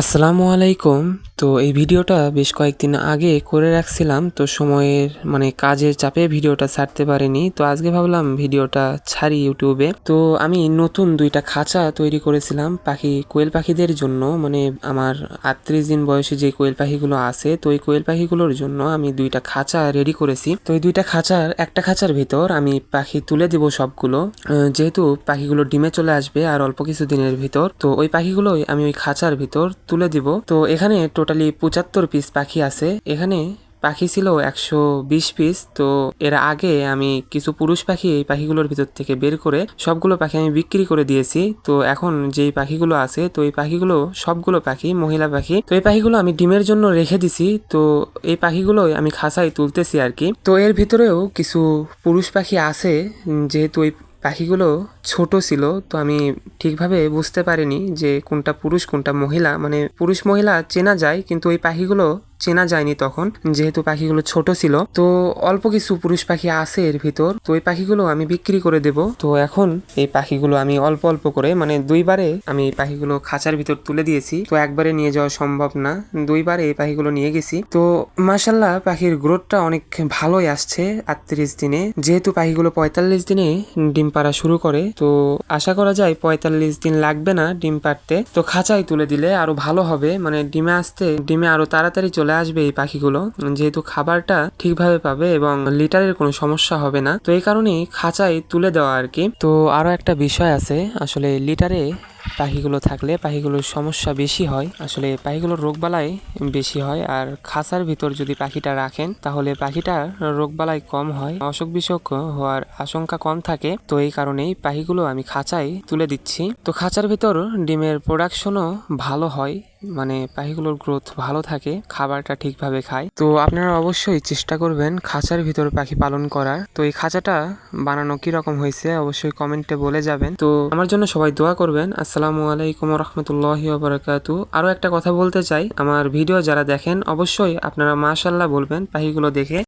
আসসালামু আলাইকুম। তো এই ভিডিওটা বেশ কয়েকদিন আগে করে রাখছিলাম, তো সময়ের মানে কাজের চাপে ভিডিওটা ছাড়তে পারিনি। তো আজকে ভাবলাম ভিডিওটা ছাড়ি ইউটিউবে। তো আমি নতুন দুইটা খাঁচা তৈরি করেছিলাম পাখি, কোয়েল পাখিদের জন্য। মানে আমার আটত্রিশ দিন বয়সে যে কোয়েল পাখিগুলো আছে, তো এই কোয়েল পাখিগুলোর জন্য আমি দুইটা খাঁচা রেডি করেছি। তো এই দুইটা খাঁচার, একটা খাঁচার ভিতর আমি পাখি তুলে দিব সবগুলো। যেহেতু পাখিগুলো ডিমে চলে আসবে আর অল্প কিছু দিনের ভিতর, তো ওই পাখিগুলোই আমি ওই খাঁচার ভিতর তুলে দিব। তো এখানে টোটালি পঁচাত্তর পিস পাখি আছে। এখানে পাখি ছিল একশো বিশ পিস তো এর আগে আমি কিছু পুরুষ পাখি এই পাখিগুলোর ভিতর থেকে বের করে সবগুলো পাখি আমি বিক্রি করে দিয়েছি। তো এখন যেই পাখিগুলো আছে, তো এই পাখিগুলো সবগুলো পাখি, মহিলা পাখি, তো এই পাখিগুলো আমি ডিমের জন্য রেখে দিছি। তো এই পাখিগুলো আমি খাঁচায় তুলতেছি আর কি। তো এর ভিতরেও কিছু পুরুষ পাখি আছে, যেহেতু ওই পাখিগুলো ছোট ছিল, তো আমি ঠিকভাবে বুঝতে পারিনি যে কোনটা পুরুষ, কোনটা মহিলা। মানে পুরুষ মহিলা চেনা যায়, কিন্তু ওই পাখিগুলো চেনা যায়নি তখন, যেহেতু পাখিগুলো ছোট ছিল। তো অল্প কিছু পুরুষ পাখি আছে এর ভিতর, তো ওই পাখিগুলো আমি বিক্রি করে দেব। তো এখন এই পাখিগুলো আমি অল্প অল্প করে মানে দুইবারে আমি এই পাখিগুলো খাঁচার ভিতর তুলে দিয়েছি। তো একবারে নিয়ে যাওয়া সম্ভব না, দুইবারে এই পাখিগুলো নিয়ে গেছি। তো মাসাল্লাহ পাখির গ্রোথটা অনেক ভালোই আসছে আটত্রিশ দিনে। যেহেতু পাখিগুলো পঁয়তাল্লিশ দিনে ডিম পাড়া শুরু করে তো আশা করা যায় পঁয়তাল্লিশ দিন লাগবে না ডিম পাড়তে। তো খাঁচায় তুলে দিলে আরও ভালো হবে। মানে ডিমে আসতে, ডিমে আরও তাড়াতাড়ি চলে আসবে এই পাখিগুলো। যেহেতু খাবারটা ঠিকভাবে পাবে এবং লিটারের কোনো সমস্যা হবে না। তো এই কারণেই খাঁচায় তুলে দেওয়া আর কি। তো আরও একটা বিষয় আছে। আসলে লিটারে পাখিগুলো থাকলে পাখিগুলোর সমস্যা বেশি হয়। আসলে পাখিগুলোর রোগবালাই বেশি হয় আর খাঁচার ভিতর যদি পাখিটা রাখেন, তাহলে পাখিটার রোগবালাই কম হয়। অসুখ বিসুখ হওয়ার আশঙ্কা কম থাকে। তো এই কারণেই পাখিগুলো আমি খাঁচায় তুলে দিচ্ছি। তো খাঁচার ভিতর ডিমের প্রোডাকশনও ভালো হয়। মানে পাখিগুলোর গ্রোথ ভালো থাকে, খাবারটা ঠিকভাবে খায়। তো আপনারা অবশ্যই চেষ্টা করবেন খাঁচার ভিতর পাখি পালন করা তো এই খাঁচাটা বানানো কি রকম হয়েছে অবশ্যই কমেন্টে বলে যাবেন। তো আমার জন্য সবাই দোয়া করবেন। আসসালামু আলাইকুম রহমতুল্লাহ বারাকাতু আরও একটা কথা বলতে চাই। আমার ভিডিও যারা দেখেন, অবশ্যই আপনারা মাশাল্লাহ বলবেন পাখিগুলো দেখে।